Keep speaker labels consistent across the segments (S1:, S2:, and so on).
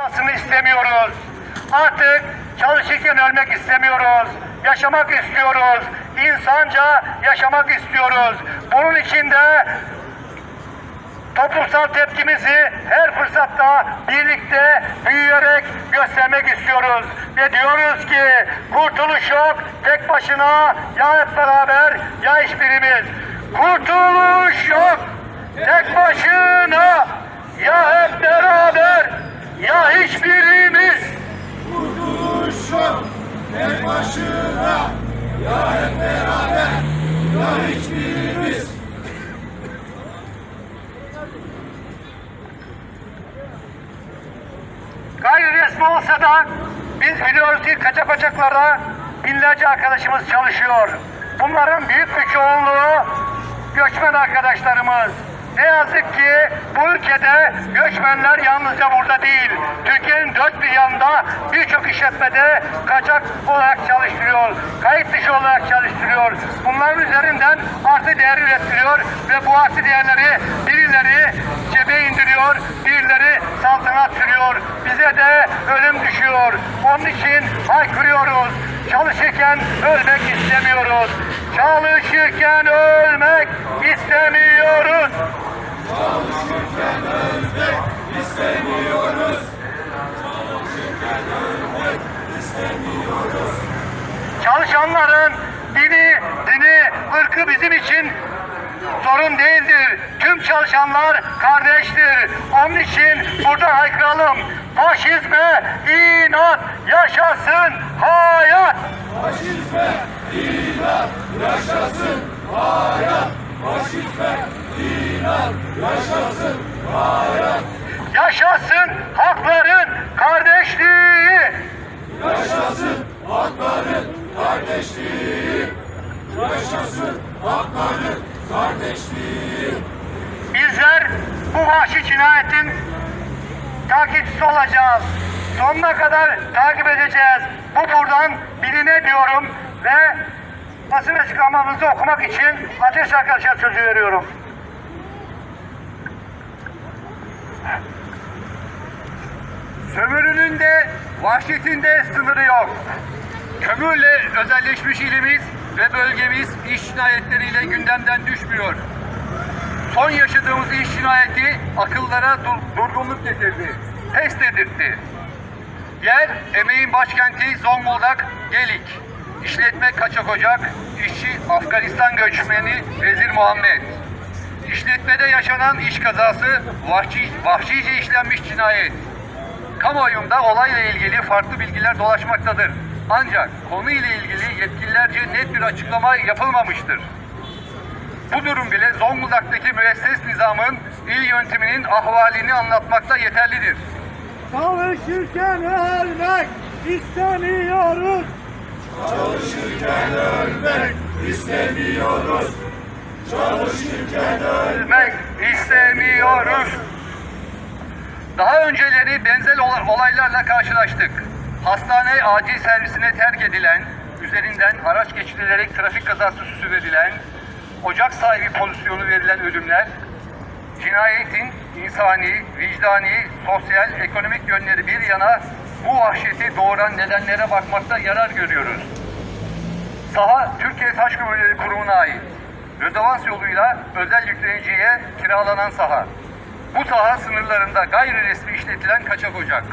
S1: olmasını istemiyoruz. Artık çalışırken ölmek istemiyoruz. Yaşamak istiyoruz. İnsanca yaşamak istiyoruz. Bunun için de toplumsal tepkimizi her fırsatta birlikte büyüyerek göstermek istiyoruz. Ve diyoruz ki kurtuluş yok tek başına ya hep beraber ya hiçbirimiz. Kurtuluş yok tek başına ya hep beraber ya hiçbirimiz.
S2: Kurtuluş yok tek başına ya hep beraber ya hiçbirimiz.
S1: Gayri resmi olsa da biz biliyoruz ki kaçak kaçaklarda binlerce arkadaşımız çalışıyor. Bunların büyük bir çoğunluğu göçmen arkadaşlarımız. Ne yazık ki bu ülkede göçmenler yalnızca burada değil. Türkiye'nin dört bir yanında birçok işletmede kaçak olarak çalıştırıyor. Kayıt dışı olarak çalıştırıyor. Bunların üzerinden artı değer üretiliyor ve bu artı değerleri birileri cebe indiriyor, birileri saltanat sürüyor. Bize de ölüm düşüyor. Onun için haykırıyoruz. Çalışırken ölmek istemiyoruz. Çalışırken ölmek istemiyoruz.
S2: Çalışırken ölmek istemiyoruz. Çalışırken ölmek istemiyoruz.
S1: Çalışanların dini, dini, ırkı bizim için sorun değildir. Tüm çalışanlar kardeştir. Onun için burada haykıralım. Faşizme inat yaşasın hayat.
S2: Faşizme inat yaşasın hayat. Faşizme inat yaşasın hayat.
S1: Yaşasın hakların kardeşliği.
S2: Yaşasın hakların kardeşliği. Yaşasın hakların kardeşliği.
S1: Bizler bu vahşi cinayetin takipçisi olacağız. Sonuna kadar takip edeceğiz. Bu buradan biline diyorum ve basın açıklamamızı okumak için Ateş arkadaşa sözü veriyorum. Sömürünün de vahşetin de sınırı yok. Kömürle özelleşmiş ilimiz ve bölgemiz iş cinayetleriyle gündemden düşmüyor. Son yaşadığımız iş cinayeti akıllara dur- durgunluk getirdi. Pes dedirtti. Yer emeğin başkenti Zonguldak, Gelik. İşletme Kaçak Ocak, işçi Afganistan göçmeni Vezir Muhammed. İşletmede yaşanan iş kazası vahşi, vahşice işlenmiş cinayet. Kamuoyunda olayla ilgili farklı bilgiler dolaşmaktadır. Ancak konu ile ilgili yetkililerce net bir açıklama yapılmamıştır. Bu durum bile Zonguldak'taki müesses nizamın il yönetiminin ahvalini anlatmakta yeterlidir.
S3: Çalışırken ölmek istemiyoruz.
S2: Çalışırken ölmek istemiyoruz. Çalışırken
S1: Ölmek istemiyoruz. Daha önceleri benzer ola- olaylarla karşılaştık. Hastane acil servisine terk edilen, üzerinden araç geçirilerek trafik kazası süsü verilen, ocak sahibi pozisyonu verilen ölümler, cinayetin insani, vicdani, sosyal, ekonomik yönleri bir yana bu vahşeti doğuran nedenlere bakmakta yarar görüyoruz. Saha Türkiye Taş Kömürleri Kurumu'na ait. Rödevans yoluyla özel yükleniciye kiralanan saha. Bu saha sınırlarında gayri resmi işletilen kaçak ocak.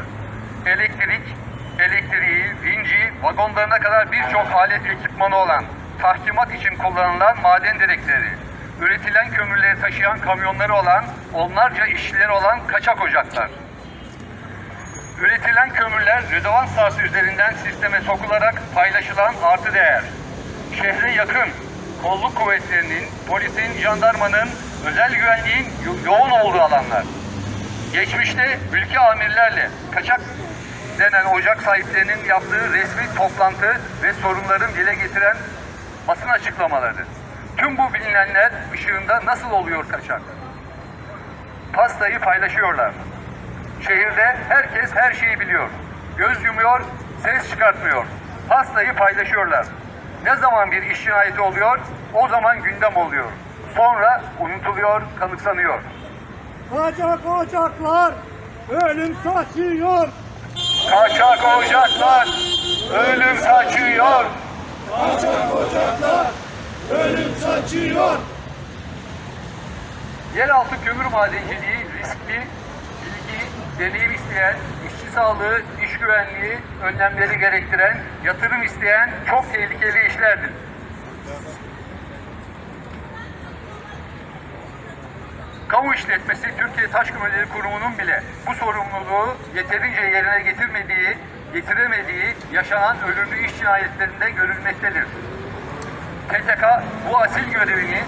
S1: Elektrik, elektriği, vinci, vagonlarına kadar birçok alet ekipmanı olan, tahkimat için kullanılan maden direkleri, üretilen kömürleri taşıyan kamyonları olan, onlarca işçileri olan kaçak ocaklar. Üretilen kömürler rödevans sahası üzerinden sisteme sokularak paylaşılan artı değer. Şehre yakın kolluk kuvvetlerinin, polisin, jandarmanın, özel güvenliğin yo- yoğun olduğu alanlar. Geçmişte ülke amirlerle kaçak denen ocak sahiplerinin yaptığı resmi toplantı ve sorunların dile getiren basın açıklamaları. Tüm bu bilinenler ışığında nasıl oluyor kaçak? Pastayı paylaşıyorlar. Şehirde herkes her şeyi biliyor. Göz yumuyor, ses çıkartmıyor. Pastayı paylaşıyorlar. Ne zaman bir iş cinayeti oluyor, o zaman gündem oluyor. Sonra unutuluyor, kanıksanıyor.
S3: Kaçak ocaklar ölüm saçıyor.
S1: Kaçak ocaklar ölüm saçıyor.
S2: Kaçak ocaklar ölüm saçıyor.
S1: Yeraltı kömür madenciliği riskli, bilgi, deneyim isteyen, işçi sağlığı, iş güvenliği önlemleri gerektiren, yatırım isteyen çok tehlikeli işlerdir. Kamu işletmesi Türkiye Taş Kömürleri Kurumu'nun bile bu sorumluluğu yeterince yerine getirmediği, getiremediği yaşanan ölümlü iş cinayetlerinde görülmektedir. TTK bu asil görevini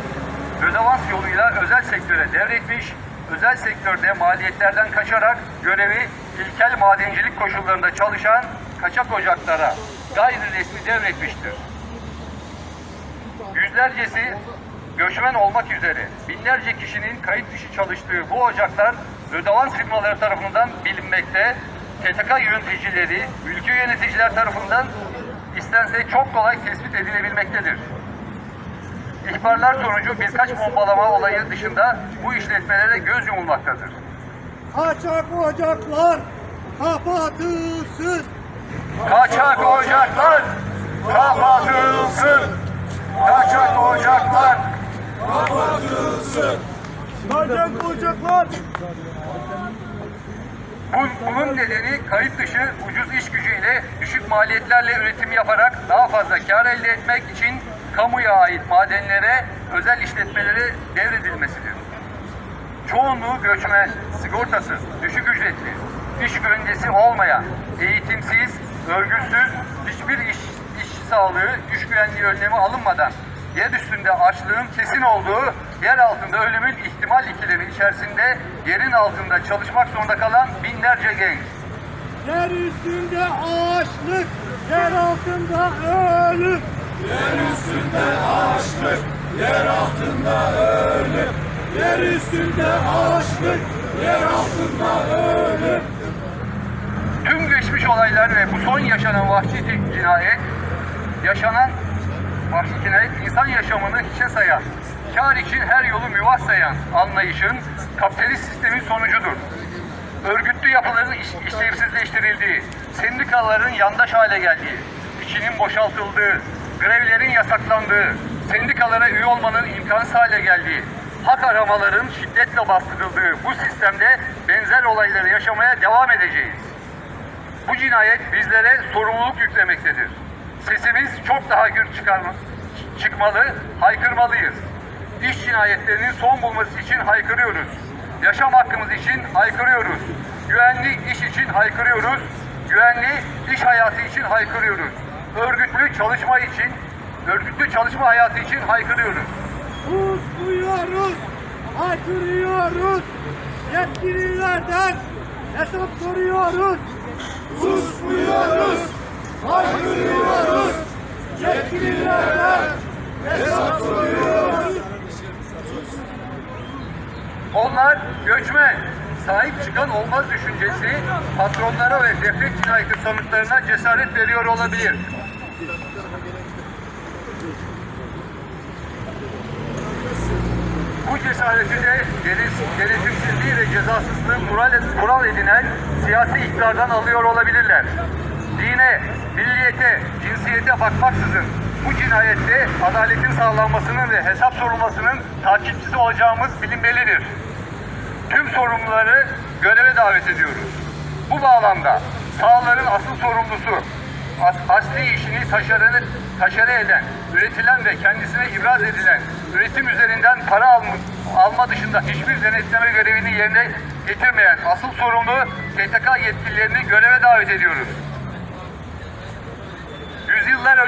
S1: rödevans yoluyla özel sektöre devretmiş, özel sektörde maliyetlerden kaçarak görevi ilkel madencilik koşullarında çalışan kaçak ocaklara gayri resmi devretmiştir. Yüzlercesi göçmen olmak üzere binlerce kişinin kayıt dışı çalıştığı bu ocaklar rödevans firmaları tarafından bilinmekte, TTK yöneticileri, ülke yöneticiler tarafından istense çok kolay tespit edilebilmektedir. İhbarlar sonucu birkaç bombalama olayı dışında bu işletmelere göz yumulmaktadır.
S3: Kaçak ocaklar kapatılsın.
S1: Kaçak ocaklar kapatılsın. Kaçak ocaklar
S2: Kapatılsın.
S3: Kaçak ocaklar
S1: Bu- Bunun nedeni kayıt dışı ucuz iş gücüyle düşük maliyetlerle üretim yaparak daha fazla kar elde etmek için kamuya ait madenlere, özel işletmelere devredilmesidir. Çoğunluğu göçmen, sigortasız, düşük ücretli, iş güvencesi olmayan, eğitimsiz, örgütsüz, hiçbir iş, iş sağlığı, iş güvenliği önlemi alınmadan yer üstünde açlığın kesin olduğu, yer altında ölümün ihtimal ikilemi içerisinde yerin altında çalışmak zorunda kalan binlerce genç.
S3: yer üstünde ağaçlık, yer altında ölüm.
S2: Yer üstünde açlık, yer altında ölüm. Yer üstünde açlık, yer altında ölüm.
S1: Tüm geçmiş olaylar ve bu son yaşanan vahşi cinayet, yaşanan vahşi cinayet insan yaşamını hiçe sayan, kar için her yolu müvah sayan anlayışın kapitalist sistemin sonucudur. Örgütlü yapıların iş- işlevsizleştirildiği, sendikaların yandaş hale geldiği, içinin boşaltıldığı, grevlerin yasaklandığı, sendikalara üye olmanın imkansız hale geldiği, hak aramaların şiddetle bastırıldığı bu sistemde benzer olayları yaşamaya devam edeceğiz. Bu cinayet bizlere sorumluluk yüklemektedir. Sesimiz çok daha gür çıkmalı, haykırmalıyız. İş cinayetlerinin son bulması için haykırıyoruz. Yaşam hakkımız için haykırıyoruz. Güvenli iş için haykırıyoruz. Güvenli iş hayatı için haykırıyoruz. Örgütlü çalışma için, örgütlü çalışma hayatı için haykırıyoruz.
S3: Susmuyoruz, haykırıyoruz. Yetkililerden hesap soruyoruz.
S2: Susmuyoruz, haykırıyoruz. Yetkililerden hesap soruyoruz.
S1: Onlar göçmen, sahip çıkan olmaz düşüncesi patronlara ve devlet cinayeti sanıklarına cesaret veriyor olabilir. Bu cesareti de denetim- denetimsizliği ve cezasızlığı kural, kural edinen siyasi iktidardan alıyor olabilirler. Dine, milliyete, cinsiyete bakmaksızın bu cinayette adaletin sağlanmasının ve hesap sorulmasının takipçisi olacağımız bilinmelidir tüm sorumluları göreve davet ediyoruz. Bu bağlamda sahaların asıl sorumlusu, as- asli işini taşere, taşere eden, üretilen ve kendisine ibraz edilen, üretim üzerinden para alma, alma dışında hiçbir denetleme görevini yerine getirmeyen asıl sorumlu TTK yetkililerini göreve davet ediyoruz.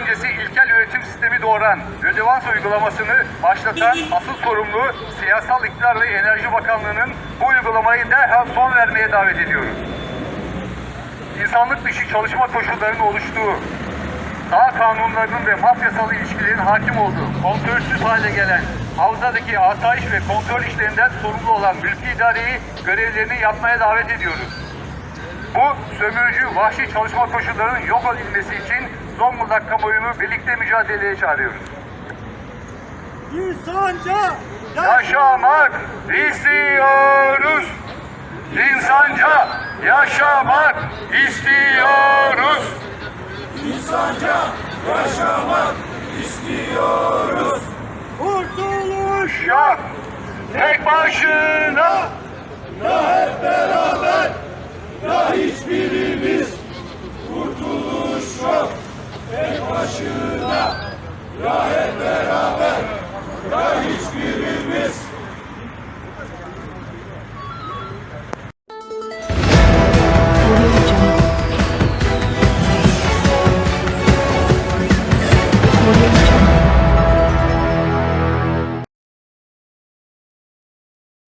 S1: Öncesi ilkel üretim sistemi doğuran, rödevans uygulamasını başlatan asıl sorumlu siyasal iktidar ve Enerji Bakanlığı'nın bu uygulamayı derhal son vermeye davet ediyoruz. İnsanlık dışı çalışma koşullarının oluştuğu, daha kanunlarının ve mafyasal ilişkilerin hakim olduğu, kontrolsüz hale gelen, havzadaki asayiş ve kontrol işlerinden sorumlu olan mülki idareyi görevlerini yapmaya davet ediyoruz. Bu sömürücü vahşi çalışma koşullarının yok edilmesi için Zonguldak kamuoyunu birlikte mücadeleye çağırıyoruz.
S3: İnsanca
S1: yaşamak istiyoruz. İnsanca yaşamak istiyoruz.
S2: İnsanca yaşamak istiyoruz.
S3: Kurtuluş
S1: yok. Tek başına
S2: ne hep beraber ne hiçbirimiz kurtuluş yok. Beşbaşı'da.